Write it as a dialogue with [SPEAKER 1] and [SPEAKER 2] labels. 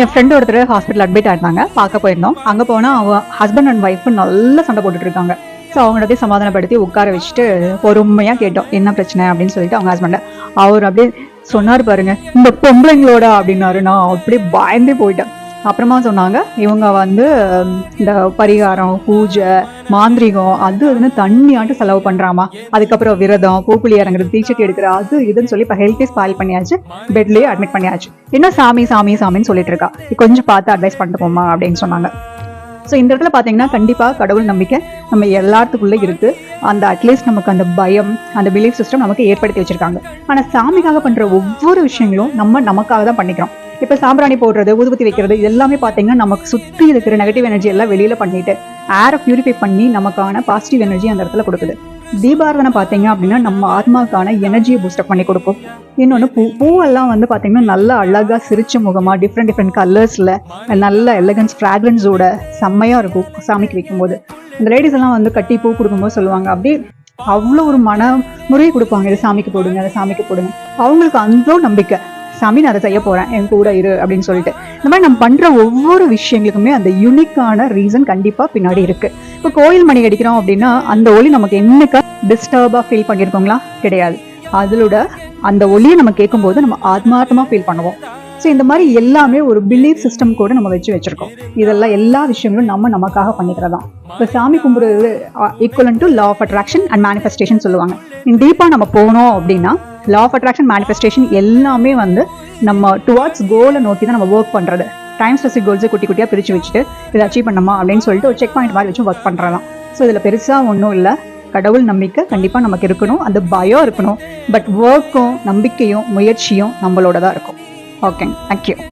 [SPEAKER 1] என் friend ஒருத்தர் hospital admit ஆயிருந்தாங்க. பார்க்க போயிருந்தோம். அங்கே போனால் அவ ஹஸ்பண்ட் அண்ட் ஒய்ஃபு நல்ல சண்டை போட்டுட்டு இருக்காங்க. ஸோ அவங்கள சமாதானப்படுத்தி உட்கார வச்சுட்டு பொறுமையாக கேட்டோம். என்ன பிரச்சனை? அப்படின்னு சொல்லிட்டு அவங்க ஹஸ்பண்டை அவர் அப்படியே சொன்னார் பாருங்க இந்த பொம்பளைங்களோட அப்படின்னாரு. நான் அப்படியே பயந்தே போயிட்டேன். அப்புறமா சொன்னாங்க இவங்க வந்து இந்த பரிகாரம் பூஜை மாந்திரிகம் அது இதுன்னு தண்ணியாட்டு செலவு பண்றாமா. அதுக்கப்புறம் விரதம் பூக்குழி இறங்குறது தீச்சட்டி எடுக்கிற அது இதுன்னு சொல்லி இப்போ ஹெல்த்தே ஸ்பாயில் பண்ணியாச்சு பெட்லயே அட்மிட் பண்ணியாச்சு. என்ன சாமி சாமி சாமின்னு சொல்லிட்டு இருக்கா. கொஞ்சம் பார்த்து அட்வைஸ் பண்ணிட்டு போமா அப்படின்னு சொன்னாங்க. ஸோ இந்த இடத்துல பார்த்தீங்கன்னா கண்டிப்பாக கடவுள் நம்பிக்கை நம்ம எல்லாத்துக்குள்ளே இருக்குது அந்த அட்லீஸ்ட் நமக்கு அந்த பயம் அந்த பிலீஃப் சிஸ்டம் நமக்கு ஏற்படுத்தி வச்சிருக்காங்க. ஆனால் சாமிக்காக பண்ணுற ஒவ்வொரு விஷயங்களும் நம்ம நமக்காக தான் பண்ணிக்கிறோம். இப்போ சாம்பிராணி போடுறது ஊதுபத்தி வைக்கிறது இது எல்லாமே பார்த்தீங்கன்னா நமக்கு சுற்றி இருக்கிற நெகட்டிவ் எனர்ஜி எல்லாம் வெளியில் பண்ணிட்டு ஏரை பியூரிஃபை பண்ணி நமக்கான பாசிட்டிவ் எனர்ஜி அந்த இடத்துல கொடுக்குது. தீபாரதனை பார்த்தீங்க அப்படின்னா நம்ம ஆத்மாவுக்கான எனர்ஜியை பூஸ்டப் பண்ணி கொடுக்கும் இன்னொன்று பூ பூவெல்லாம் வந்து பார்த்தீங்கன்னா நல்லா அழகாக சிரிச்ச முகமாக டிஃப்ரெண்ட் டிஃப்ரெண்ட் கலர்ஸில் நல்ல எலகன்ஸ் ஃப்ராக்ரன்ஸோட செம்மையாக இருக்கும் சாமிக்கு வைக்கும்போது. இந்த லேடிஸ் எல்லாம் வந்து கட்டி பூ கொடுக்கும்போது சொல்லுவாங்க அப்படியே அவ்வளோ ஒரு மன முறையை கொடுப்பாங்க இது சாமிக்கு போடுங்க அதை சாமிக்கு போடுங்க. அவங்களுக்கு அந்த நம்பிக்கை. சாமி நான் அதை செய்ய போறேன். என் கூட இரு அப்படின்னு சொல்லிட்டு. இந்த மாதிரி நம்ம பண்ற ஒவ்வொரு விஷயங்களுக்குமே அந்த யூனிக்கான ரீசன் கண்டிப்பா பின்னாடி இருக்கு. இப்போ கோயில் மணி அடிக்கிறோம் அப்படின்னா அந்த ஒளி நமக்கு என்னைக்கா டிஸ்டர்பா ஃபீல் பண்ணியிருக்கோங்களா? கிடையாது. அதிலோட அந்த ஒளியை நம்ம கேட்கும்போது நம்ம ஆத்மார்த்தமா ஃபீல் பண்ணுவோம். ஸோ இந்த மாதிரி எல்லாமே ஒரு பிலீஃப் சிஸ்டம் கூட நம்ம வச்சு வச்சிருக்கோம். இதெல்லாம் எல்லா விஷயங்களும் நம்ம நமக்காக பண்ணிக்கிறதா இப்போ சாமி கும்பிடுறது ஈக்குவலன் to law of attraction and manifestation சொல்லுவாங்க. டீப்பாக நம்ம போனோம் அப்படின்னா லா ஆஃப் அட்ராக்ஷன் மேனிஃபெஸ்டேஷன் எல்லாமே வந்து நம்ம டுவார்ட்ஸ் கோலை நோக்கி தான் நம்ம ஒர்க் பண்ணுறது டைம் ஸ்பெசிக் கோல்ஸை குட்டி குட்டியாக பிரித்து வச்சுட்டு இதை அச்சீவ் பண்ணமா அப்படின்னு சொல்லிட்டு ஒரு செக் பாயிண்ட் மாதிரி வச்சு ஒர்க் பண்ணுறலாம் ஸோ இதில் பெருசாக ஒன்றும் இல்லை. கடவுள் நம்பிக்கை கண்டிப்பாக நமக்கு இருக்கணும். அந்த பயம் இருக்கணும். பட் ஒர்க்கும் நம்பிக்கையும் முயற்சியும் நம்மளோட தான் இருக்கும் ஓகேங்க தேங்க்யூ